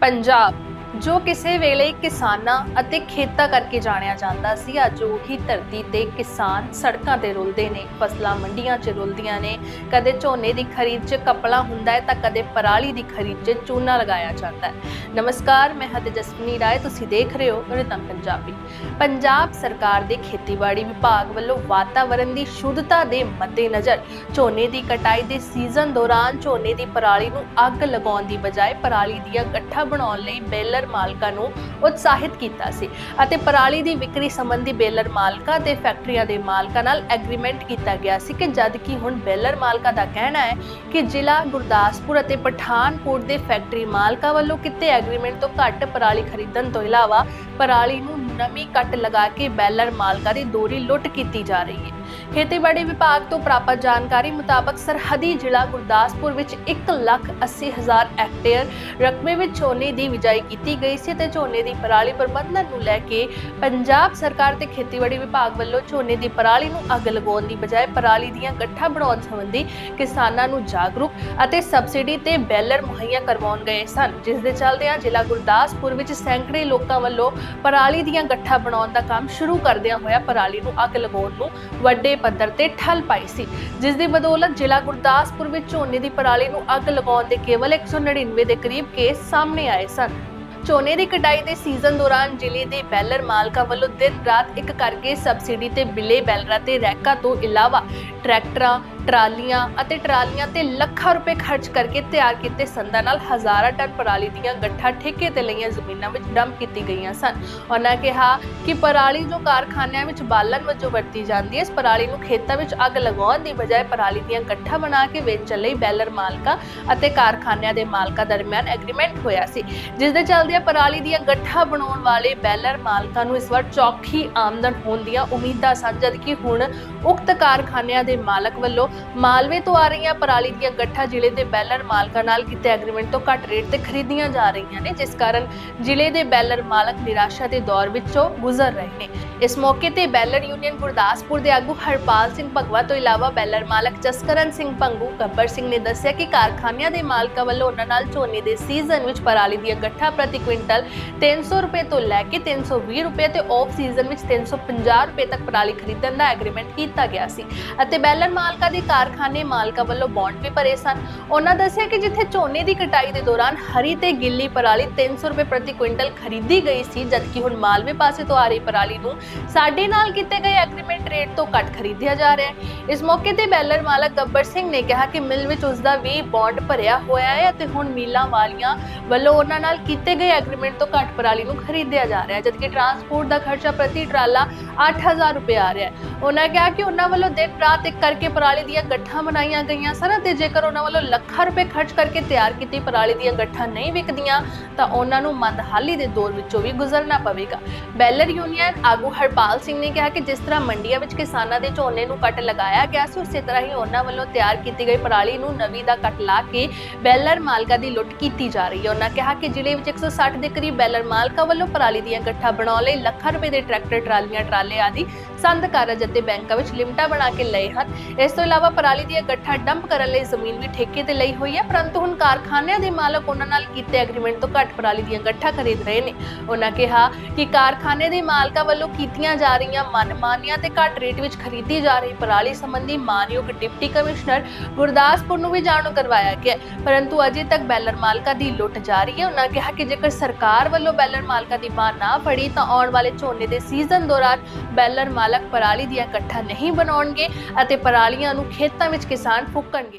ਪੰਜਾਬ ਜੋ ਕਿਸੇ ਵੇਲੇ ਕਿਸਾਨਾਂ ਅਤੇ ਖੇਤਾਂ ਕਰਕੇ ਜਾਣਿਆ ਜਾਂਦਾ ਸੀ, ਅੱਜ ਉਹੀ ਧਰਤੀ ਤੇ ਕਿਸਾਨ ਸੜਕਾਂ ਤੇ ਰੁਲਦੇ ਨੇ, ਫਸਲਾਂ ਮੰਡੀਆਂ 'ਚ ਰੁਲਦੀਆਂ ਨੇ। ਕਦੇ ਝੋਨੇ ਦੀ ਖਰੀਦ 'ਚ ਕਪੜਾ ਹੁੰਦਾ ਹੈ ਤਾਂ ਕਦੇ ਪਰਾਲੀ ਦੀ ਖਰੀਦ 'ਚ ਚੂਨਾ ਲਗਾਇਆ ਜਾਂਦਾ ਹੈ। ਨਮਸਕਾਰ, ਮੈਂ ਹਾਂ ਤੇਜਸਵਨੀ ਰਾਏ, ਤੁਸੀਂ ਦੇਖ ਰਹੇ ਹੋ ਰਿਤਮ ਪੰਜਾਬੀ। ਪੰਜਾਬ ਸਰਕਾਰ ਦੇ ਖੇਤੀਬਾੜੀ ਵਿਭਾਗ ਵੱਲੋਂ ਵਾਤਾਵਰਣ ਦੀ ਸ਼ੁੱਧਤਾ ਦੇ ਮੱਦੇਨਜ਼ਰ ਝੋਨੇ ਦੀ ਕਟਾਈ ਦੇ ਸੀਜ਼ਨ ਦੌਰਾਨ ਝੋਨੇ ਦੀ ਪਰਾਲੀ ਨੂੰ ਅੱਗ ਲਗਾਉਣ ਦੀ ਬਜਾਏ ਪਰਾਲੀ ਦੀਆਂ ਗੱਠਾਂ ਬਣਾਉਣ ਲਈ ਬੇਲਰ ਮਾਲਕਾਂ ਨੂੰ ਉਤਸ਼ਾਹਿਤ ਕੀਤਾ ਸੀ ਅਤੇ ਪਰਾਲੀ ਦੀ ਵਿਕਰੀ ਸੰਬੰਧੀ ਬੇਲਰ ਮਾਲਕਾਂ ਤੇ ਫੈਕਟਰੀਆਂ ਦੇ ਮਾਲਕਾਂ ਨਾਲ ਐਗਰੀਮੈਂਟ ਕੀਤਾ ਗਿਆ ਸੀ ਕਿ ਜਦ ਕਿ ਹੁਣ ਬੇਲਰ ਮਾਲਕਾਂ ਦਾ ਕਹਿਣਾ ਹੈ ਕਿ ਜ਼ਿਲ੍ਹਾ ਗੁਰਦਾਸਪੁਰ ਅਤੇ ਪਠਾਨਕੋਟ ਦੇ ਫੈਕਟਰੀ ਮਾਲਕਾਂ ਵੱਲੋਂ ਕਿਤੇ ਐਗਰੀਮੈਂਟ ਤੋਂ ਘੱਟ ਪਰਾਲੀ ਖਰੀਦਣ ਤੋਂ ਇਲਾਵਾ ਪਰਾਲੀ ਨੂੰ ਨਵੀਂ ਕੱਟ ਲਗਾ ਕੇ ਬੈਲਰ ਮਾਲਕਾਂ ਦੀ ਦੋਰੀ ਲੁੱਟ ਕੀਤੀ ਜਾ ਰਹੀ ਹੈ। ਖੇਤੀਬਾੜੀ ਵਿਭਾਗ ਤੋਂ ਪ੍ਰਾਪਤ ਜਾਣਕਾਰੀ ਮੁਤਾਬਕ ਸਰਹੱਦੀ ਜ਼ਿਲ੍ਹਾ ਗੁਰਦਾਸਪੁਰ ਵਿੱਚ 1,80,000 ਹੈਕਟੇਅਰ ਰਕਬੇ ਵਿੱਚ ਝੋਨੇ ਦੀ ਬਿਜਾਈ ਕੀਤੀ ਗਈ ਸੀ ਤੇ ਝੋਨੇ ਦੀ ਪਰਾਲੀ ਪ੍ਰਬੰਧਨ ਨੂੰ ਲੈ ਕੇ ਪੰਜਾਬ ਸਰਕਾਰ ਤੇ ਖੇਤੀਬਾੜੀ ਵਿਭਾਗ ਵੱਲੋਂ ਝੋਨੇ ਦੀ ਪਰਾਲੀ ਨੂੰ ਅੱਗ ਲਗਾਉਣ ਦੀ ਬਜਾਏ ਪਰਾਲੀ ਦੀਆਂ ਗੱਠਾਂ ਬਣਾਉਣ ਸੰਬੰਧੀ ਕਿਸਾਨਾਂ ਨੂੰ ਜਾਗਰੂਕ ਅਤੇ ਸਬਸਿਡੀ ਤੇ ਬੈਲਰ ਮੁਹੱਈਆ ਕਰਵਾਉਣ ਗਏ ਸਨ ਜਿਸ ਦੇ ਚੱਲਦਿਆਂ ਜ਼ਿਲ੍ਹਾ ਗੁਰਦਾਸਪੁਰ ਵਿੱਚ ਸੈਂਕੜੇ ਲੋਕਾਂ ਵੱਲੋਂ ਪਰਾਲੀ ਦੀਆਂ ਗੱਠਾਂ ਬਣਾਉਣ ਦਾ ਕੰਮ ਸ਼ੁਰੂ ਕਰਦਿਆਂ ਹੋਇਆ ਪਰਾਲੀ ਨੂੰ ਅੱਗ ਲਗਾਉਣ ਨੂੰ ਵੱਡੇ ਪੱਧਰ ਤੇ ਠੱਲ ਪਾਈ ਸੀ, ਜਿਸ ਦੀ ਬਦੌਲਤ ਜ਼ਿਲ੍ਹਾ ਗੁਰਦਾਸਪੁਰ ਵਿੱਚ ਝੋਨੇ ਦੀ ਪਰਾਲੀ ਨੂੰ ਅੱਗ ਲਗਾਉਣ ਦੇ ਕੇਵਲ 199 ਦੇ ਕਰੀਬ ਕੇਸ ਸਾਹਮਣੇ ਆਏ ਸਨ। ਝੋਨੇ ਦੀ ਕਟਾਈ ਦੇ ਸੀਜ਼ਨ ਦੌਰਾਨ ਜ਼ਿਲ੍ਹੇ ਦੇ ਬੈਲਰ ਮਾਲਕਾਂ ਵੱਲੋਂ ਦਿਨ ਰਾਤ ਇੱਕ ਕਰਕੇ ਸਬਸਿਡੀ ਤੇ ਬਿਲੇ ਬੈਲਰਾਂ ਤੇ ਰੈਕਾਂ ਤੋਂ ਇਲਾਵਾ ਟਰੈਕਟਰਾਂ ਟਰਾਲੀਆਂ ਅਤੇ ਟਰਾਲੀਆਂ ਤੇ ਲੱਖਾਂ ਰੁਪਏ ਖਰਚ ਕਰਕੇ ਤਿਆਰ ਕੀਤੇ ਸੰਦਾਂ ਨਾਲ ਹਜ਼ਾਰਾਂ ਟਨ ਪਰਾਲੀ ਦੀਆਂ ਗੱਠਾਂ ਠੇਕੇ ਤੇ ਲਈਆਂ ਜ਼ਮੀਨਾਂ ਵਿੱਚ ਡੰਪ ਕੀਤੀ ਗਈਆਂ ਸਨ। ਉਹਨਾਂ ਕਿਹਾ ਕਿ ਪਰਾਲੀ ਜੋ ਕਾਰਖਾਨਿਆਂ ਵਿੱਚ ਬਾਲਣ ਵਜੋਂ ਵਰਤੀ ਜਾਂਦੀ ਹੈ, ਇਸ ਪਰਾਲੀ ਨੂੰ ਖੇਤਾਂ ਵਿੱਚ ਅੱਗ ਲਗਾਉਣ ਦੀ ਬਜਾਏ ਪਰਾਲੀ ਦੀਆਂ ਗੱਠਾਂ ਬਣਾ ਕੇ ਵੇਚਣ ਲਈ ਬੈਲਰ ਮਾਲਕਾਂ ਅਤੇ ਕਾਰਖਾਨਿਆਂ ਦੇ ਮਾਲਕਾਂ ਦਰਮਿਆਨ ਐਗਰੀਮੈਂਟ ਹੋਇਆ ਸੀ, ਜਿਸ ਦੇ ਚੱਲਦਿਆਂ ਪਰਾਲੀ ਦੀਆਂ ਗੱਠਾਂ ਬਣਾਉਣ ਵਾਲੇ ਬੈਲਰ ਮਾਲਕਾਂ ਨੂੰ ਇਸ ਵਾਰ ਚੌਖੀ ਆਮਦਨ ਹੋਣ ਦੀਆਂ ਉਮੀਦਾਂ ਸਨ, ਜਦਕਿ ਹੁਣ ਉਕਤ ਕਾਰਖਾਨਿਆਂ ਦੇ ਮਾਲਕ ਵੱਲੋਂ ਮਾਲਵੇ ਤੋਂ ਆ ਰਹੀਆਂ ਪਰਾਲੀ ਦੀਆਂ ਗੱਠਾਂ ਜ਼ਿਲ੍ਹੇ ਦੇ ਬੈਲਰ ਮਾਲਕਾਂ ਨਾਲ ਕੀਤੇ ਐਗਰੀਮੈਂਟ ਤੋਂ ਘੱਟ ਰੇਟ ਤੇ ਖਰੀਦੀਆਂ ਜਾ ਰਹੀਆਂ ਨੇ, ਜਿਸ ਕਾਰਨ ਜ਼ਿਲ੍ਹੇ ਦੇ ਬੈਲਰ ਮਾਲਕ ਨਿਰਾਸ਼ਾ ਦੇ ਦੌਰ ਵਿੱਚੋਂ ਗੁਜ਼ਰ ਰਹੇ ਨੇ। ਇਸ ਮੌਕੇ ਤੇ ਬੈਲਰ ਯੂਨੀਅਨ ਗੁਰਦਾਸਪੁਰ ਦੇ ਆਗੂ ਹਰਪਾਲ ਸਿੰਘ ਭਗਵਾ ਤੋਂ ਇਲਾਵਾ ਬੈਲਰ ਮਾਲਕ ਜਸਕਰਨ ਸਿੰਘ ਪੰਗੂ ਗੱਬਰ ਸਿੰਘ ਨੇ ਦੱਸਿਆ ਕਿ ਕਾਰਖਾਨਿਆਂ ਦੇ ਮਾਲਕਾਂ ਵੱਲੋਂ ਉਹਨਾਂ ਨਾਲ ਝੋਨੇ ਦੇ ਸੀਜ਼ਨ ਵਿੱਚ ਪਰਾਲੀ ਦੀਆਂ ਗੱਠਾਂ ਪ੍ਰਤੀ ਕੁਇੰਟਲ 300 ਰੁਪਏ ਤੋਂ ਲੈ ਕੇ 320 ਰੁਪਏ ਤੇ ਆਫ ਸੀਜ਼ਨ ਵਿੱਚ 350 ਰੁਪਏ ਤੱਕ ਪਰਾਲੀ ਖਰੀਦਣ ਦਾ ਐਗਰੀਮੈਂਟ ਕੀਤਾ ਗਿਆ ਸੀ ਅਤੇ ਬੈਲਰ ਮਾਲਕਾਂ ਦੇ ਕਾਰਖਾਨੇ ਮਾਲਕਾਂ ਵੱਲੋਂ ਬੌਂਡ ਵੀ ਭਰੇ ਸਨ। ਉਹਨਾਂ ਦੱਸਿਆ ਕਿ ਜਿੱਥੇ ਝੋਨੇ ਦੀ ਕਟਾਈ ਦੇ ਦੌਰਾਨ ਹਰੀ ਤੇ ਗਿੱਲੀ ਪਰਾਲੀ 300 ਰੁਪਏ ਪ੍ਰਤੀ ਕੁਇੰਟਲ ਖਰੀਦੀ ਗਈ ਸੀ, ਜਦਕਿ ਹੁਣ ਮਾਲਵੇ ਪਾਸੇ ਤੋਂ ਆ ਰਹੀ ਪਰਾਲੀ ਨੂੰ ਸਾਡੇ ਨਾਲ ਕੀਤੇ ਗਏ ਐਗਰੀਮੈਂਟ ਰੇਟ ਤੋਂ ਘੱਟ ਖਰੀਦਿਆ ਜਾ ਰਿਹਾ ਹੈ। ਇਸ ਮੌਕੇ ਤੇ ਬੈਲਰ ਮਾਲਕ ਗੱਬਰ ਸਿੰਘ ਨੇ ਕਿਹਾ ਕਿ ਮਿਲ ਵਿੱਚ ਉਸ ਦਾ ਵੀ ਬੌਂਡ ਭਰਿਆ ਹੋਇਆ ਹੈ ਅਤੇ ਹੁਣ ਮਿਲਾਂ ਵਾਲੀਆਂ ਵੱਲੋਂ ਉਹਨਾਂ ਨਾਲ ਕੀਤੇ ਗਏ ਐਗਰੀਮੈਂਟ ਤੋਂ ਘੱਟ ਪਰਾਲੀ ਨੂੰ ਖਰੀਦਿਆ ਜਾ ਰਿਹਾ ਹੈ, ਜਦਕਿ ਟਰਾਂਸਪੋਰਟ ਦਾ ਖਰਚਾ ਪ੍ਰਤੀ ਟਰਾਲਾ 8000 ਰੁਪਏ ਆ ਰਿਹਾ ਹੈ। ਉਹਨਾਂ ਕਿਹਾ ਕਿ ਉਹਨਾਂ ਵੱਲੋਂ ਦਿਨ ਰਾਤ ਇੱਕ ਕਰਕੇ ਪਰਾਲੀ ਦੀਆਂ ਗੱਠਾਂ ਬਣਾਈਆਂ ਗਈਆਂ ਸਨ ਤੇ ਜੇਕਰ ਉਹਨਾਂ ਵੱਲੋਂ ਲੱਖਾਂ ਰੁਪਏ ਖਰਚ ਕਰਕੇ ਤਿਆਰ ਕੀਤੀ ਪਰਾਲੀ ਦੀਆਂ ਗੱਠਾਂ ਨਹੀਂ ਵਿਕਦੀਆਂ, ਤਾਂ ਉਹਨਾਂ ਨੂੰ ਮੰਦਹਾਲੀ ਦੇ ਦੌਰ ਵਿੱਚੋਂ ਵੀ ਗੁਜ਼ਰਨਾ ਪਵੇਗਾ। ਬੈਲਰ ਯੂਨੀਅਨ ਆਗੂ ਹਰਪਾਲ ਸਿੰਘ ਨੇ ਕਿਹਾ ਕਿ ਜਿਸ ਤਰ੍ਹਾਂ ਮੰਡੀਆਂ ਵਿੱਚ ਕਿਸਾਨਾਂ ਦੇ ਝੋਨੇ ਨੂੰ ਕੱਟ ਲਗਾਇਆ ਗਿਆ ਸੀ, ਉਸੇ ਤਰ੍ਹਾਂ ਹੀ ਉਹਨਾਂ ਵੱਲੋਂ ਤਿਆਰ ਕੀਤੀ ਗਈ ਪਰਾਲੀ ਨੂੰ ਨਵੀਂ ਦਾ ਕੱਟ ਲਾ ਕੇ ਬੈਲਰ ਮਾਲਕਾਂ ਦੀ ਲੁੱਟ ਕੀਤੀ ਜਾ ਰਹੀ ਹੈ। ਉਹਨਾਂ ਕਿਹਾ ਕਿ ਜ਼ਿਲ੍ਹੇ ਵਿੱਚ 160 ਦੇ ਕਰੀਬ ਬੈਲਰ ਮਾਲਕਾਂ ਵੱਲੋਂ ਪਰਾਲੀ ਦੀਆਂ ਗੱਠਾਂ ਬਣਾਉਣ ਲਈ ਲੱਖਾਂ ਰੁਪਏ ਦੇ ਟਰੈਕਟਰ, ਟਰਾਲੀਆਂ, ਟਰਾਲੇ ਆਦਿ ਸੰਦ ਕਾਰਜ ਅਤੇ ਬੈਂਕਾਂ ਵਿੱਚ ਲਿਮਟਾਂ ਬਣਾ ਕੇ ਲਏ ਹਨ। ਇਸ ਤੋਂ ਇਲਾਵਾ ਪਰਾਲੀ ਦੀਆਂ ਗੱਠਾਂ ਡੰਪ ਕਰਨ ਲਈ ਜ਼ਮੀਨ ਵੀ ਠੇਕੇ ਤੇ ਲਈ ਹੋਈ ਹੈ, ਪਰੰਤੂ ਹੁਣ ਕਾਰਖਾਨਿਆਂ ਦੇ ਮਾਲਕ ਉਹਨਾਂ ਨਾਲ ਕੀਤੇ ਐਗਰੀਮੈਂਟ ਤੋਂ ਘੱਟ ਪਰਾਲੀ ਦੀਆਂ ਗੱਠਾਂ ਖਰੀਦ ਰਹੇ ਨੇ। ਉਹਨਾਂ ਕਿਹਾ ਕਿ ਕਾਰਖਾਨੇ ਦੇ ਮਾਲਕਾਂ ਵੱਲੋਂ ਕੀਤੀਆਂ ਜਾ ਰਹੀਆਂ ਮਨਮਾਨੀਆਂ ਤੇ ਘੱਟ ਰੇਟ ਵਿੱਚ ਖਰੀਦੀ ਜਾ ਰਹੀ ਪਰਾਲੀ ਸੰਬੰਧੀ ਮਾਨਯੋਗ ਡਿਪਟੀ ਕਮਿਸ਼ਨਰ ਗੁਰਦਾਸਪੁਰ ਨੂੰ ਵੀ ਜਾਣੂ ਕਰਵਾਇਆ ਗਿਆ ਪਰੰਤੂ ਅਜੇ ਤੱਕ ਬੈਲਰ ਮਾਲਕਾਂ ਦੀ ਲੁੱਟ ਜਾਰੀ ਹੈ। ਉਹਨਾਂ ਕਿਹਾ ਕਿ ਜੇਕਰ ਸਰਕਾਰ ਵੱਲੋਂ ਬੈਲਰ ਮਾਲਕਾਂ ਦੀ ਬਾਂਹ ਨਾ ਫੜੀ, ਤਾਂ ਆਉਣ ਵਾਲੇ ਝੋਨੇ ਦੇ ਸੀਜ਼ਨ ਦੌਰਾਨ ਬੈਲਰ ਮਾਲਕ ਪਰਾਲੀ ਦੀਆਂ ਗੱਠਾਂ ਨਹੀਂ ਬਣਾਉਣਗੇ ਅਤੇ ਪਰਾਲੀਆਂ ਨੂੰ ਖੇਤਾਂ ਵਿੱਚ ਕਿਸਾਨ ਫੂਕਣਗੇ।